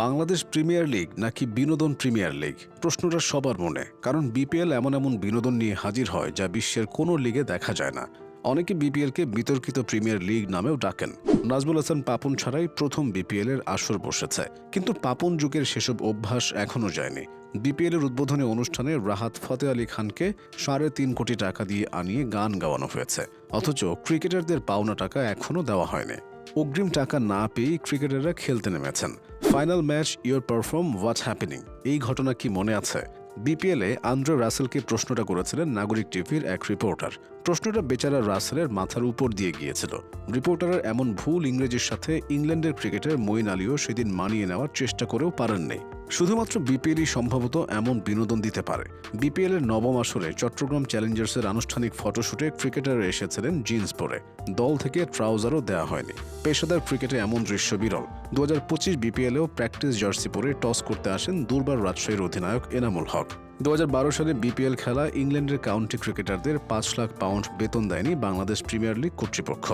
Bangladesh premier league নাকি বিনোদন premier league? প্রশ্নটা সবার মনে, কারণ বিপিএল এমন এমন বিনোদন নিয়ে হাজির হয় যা বিশ্বের কোনো লিগে দেখা যায় না। অনেকে বিপিএলকে বিতর্কিত প্রিমিয়ার লিগ নামেও ডাকেন। নাজমুল হাসান পাপন ছাড়াই প্রথম বিপিএল এর আসর বসেছে। কিন্তু পাপন যুগের সেসব অভ্যাস এখনও যায়নি। বিপিএল এর উদ্বোধনী অনুষ্ঠানে রাহাত ফতে আলী খানকে সাড়ে তিন কোটি টাকা দিয়ে আনিয়ে গান গাওয়ানো হয়েছে। অথচ ক্রিকেটারদের পাওনা টাকা এখনও দেওয়া হয়নি। অগ্রিম টাকা না পেয়েই ক্রিকেটাররা খেলতে নেমেছেন। Final match your perform what happening. এই ঘটনা কি মনে আছে? বিপিএলে আন্দ্রে রাসেলকে প্রশ্নটা করেছিলেন নাগরিক টিভির এক রিপোর্টার। প্রশ্নটা বেচারা রাসেলের মাথার উপর দিয়ে গিয়েছিল। রিপোর্টারের এমন ভুল ইংরেজির সাথে ইংল্যান্ডের ক্রিকেটার মইন আলীও সেদিন মানিয়ে নেওয়ার চেষ্টা করেও পারেননি। শুধুমাত্র বিপিএলই সম্ভবত এমন বিনোদন দিতে পারে। বিপিএল এর নবম আসরে চট্টগ্রাম চ্যালেঞ্জার্সের আনুষ্ঠানিক ফটোশুটে ক্রিকেটার এসেছিলেন জিন্স পরে। দল থেকে ট্রাউজারও দেওয়া হয়নি। পেশাদার ক্রিকেটে এমন দৃশ্য বিরল। দু হাজার পঁচিশ বিপিএলেও প্র্যাকটিস জার্সি পরে টস করতে আসেন দুর্বার রাজশাহীর অধিনায়ক এনামুল হক। দু হাজার বারো সালে বিপিএল খেলা ইংল্যান্ডের কাউন্টি ক্রিকেটারদের পাঁচ লাখ পাউন্ড বেতন দেয়নি বাংলাদেশ প্রিমিয়ার লিগ কর্তৃপক্ষ।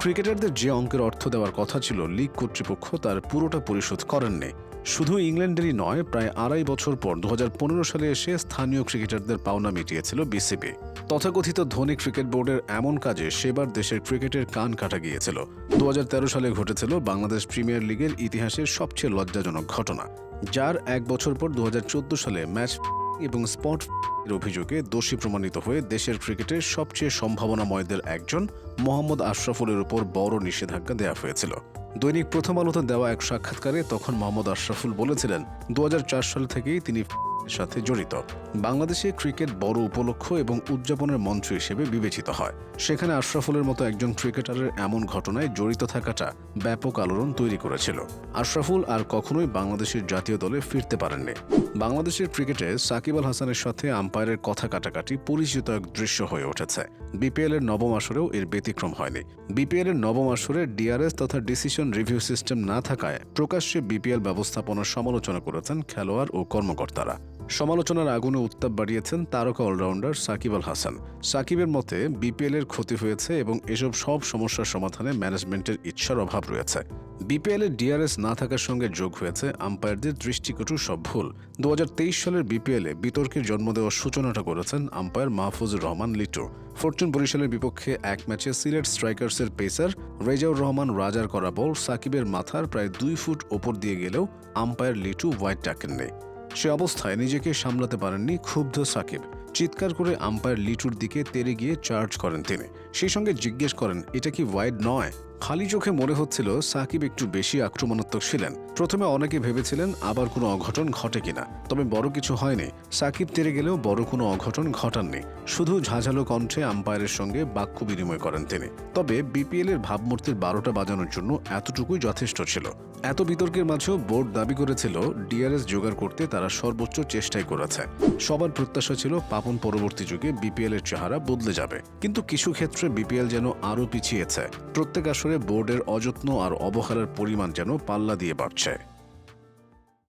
ক্রিকেটারদের যে অঙ্কের অর্থ দেওয়ার কথা ছিল, লিগ কর্তৃপক্ষ তার পুরোটা পরিশোধ করেননি। শুধু ইংল্যান্ডেরই নয়, প্রায় আড়াই বছর পর দু হাজার পনেরো সালে এসে স্থানীয় ক্রিকেটারদের পাওনা মিটিয়েছিল বিসিবি। তথাকথিত ধনী ক্রিকেট বোর্ডের এমন কাজে সেবার দেশের ক্রিকেটের কান কাটা গিয়েছিল। দু হাজার তেরো সালে ঘটেছিল বাংলাদেশ প্রিমিয়ার লিগের ইতিহাসের সবচেয়ে লজ্জাজনক ঘটনা, যার এক বছর পর দু হাজার চোদ্দ সালে ম্যাচ এবং স্পট এর অভিযোগে দোষী প্রমাণিত হয়ে দেশের ক্রিকেটের সবচেয়ে সম্ভাবনাময়দের একজন মোহাম্মদ আশরাফুলের উপর বড় নিষেধাজ্ঞা দেওয়া হয়েছিল। দৈনিক প্রথম আলোতে দেওয়া এক সাক্ষাৎকারে তখন মোহাম্মদ আশরাফুল বলেছিলেন দু হাজার চার সাল থেকেই তিনি সাথে জড়িত। বাংলাদেশে ক্রিকেট বড় উপলক্ষ এবং উদযাপনের মঞ্চ হিসেবে বিবেচিত হয়। সেখানে আশরাফুলের মতো একজন ক্রিকেটারের এমন ঘটনায় জড়িত থাকাটা ব্যাপক আলোড়ন তৈরি করেছিল। আশরাফুল আর কখনোই বাংলাদেশের জাতীয় দলে ফিরতে পারেননি। বাংলাদেশের ক্রিকেটে সাকিব আল হাসানের সাথে আম্পায়ারের কথা কাটাকাটি পরিচিত এক দৃশ্য হয়ে উঠেছে। বিপিএল এর নবম আসরেও এর ব্যতিক্রম হয়নি। বিপিএল এর নবম আসরে ডিআরএস তথা ডিসিশন রিভিউ সিস্টেম না থাকায় প্রকাশ্যে বিপিএল ব্যবস্থাপনার সমালোচনা করেছেন খেলোয়াড় ও কর্মকর্তারা। সমালোচনার আগুনে উত্তাপ বাড়িয়েছেন তারকা অলরাউন্ডার সাকিব আল হাসান। সাকিবের মতে বিপিএল এর ক্ষতি হয়েছে এবং এসব সব সমস্যার সমাধানে ম্যানেজমেন্টের ইচ্ছার অভাব রয়েছে। বিপিএল এর ডিআরএস না থাকার সঙ্গে যোগ হয়েছে আম্পায়ারদের দৃষ্টিকটু সব ভুল। দু হাজার তেইশ সালের বিপিএলে বিতর্কের জন্ম দেওয়ার সূচনাটা করেছেন আম্পায়ার মাহফুজুর রহমান লিটু। ফরচুন বরিশালের বিপক্ষে এক ম্যাচে সিলেট স্ট্রাইকার্সের পেসার রেজাউর রহমান রাজার করা বল সাকিবের মাথার প্রায় দুই ফুট ওপর দিয়ে গেলেও আম্পায়ার লিটু হোয়াইট ডাকেননি। সে অবস্থায় নিজেকে সামলাতে পারেননি ক্ষুব্ধ সাকিব। চিৎকার করে আম্পায়ার লিটুর দিকে তেরে গিয়ে চার্জ করেন তিনি। সেই সঙ্গে জিজ্ঞেস করেন, এটা কি ওয়াইড নয়? খালি চোখে মনে হচ্ছিল সাকিব একটু বেশি আক্রমণাত্মক ছিলেন। প্রথমে অনেকে ভেবেছিলেন আবার কোনো অঘটন ঘটে কিনা, তবে বড় কিছু হয়নি। সাকিব তেরে গেলেও বড় কোনো অঘটন ঘটাননি। শুধু ঝাঁঝালো কণ্ঠে আম্পায়ারের সঙ্গে বাক্য বিনিময় করেন তিনি। তবে বিপিএল এর ভাবমূর্তির বারোটা বাজানোর জন্য এতটুকুই যথেষ্ট ছিল। এত বিতর্কের মাঝেও বোর্ড দাবি করেছিল, ডিআরএস জোগাড় করতে তারা সর্বোচ্চ চেষ্টাই করেছে। সবার প্রত্যাশা ছিল পাপন পরবর্তী যুগে বিপিএল এর চেহারা বদলে যাবে। কিন্তু কিছু ক্ষেত্রে বিপিএল যেন আরও পিছিয়েছে। প্রত্যেক আসরে বোর্ডের অযত্ন আর অবহেলার পরিমাণ যেন পাল্লা দিয়ে বাড়ছে।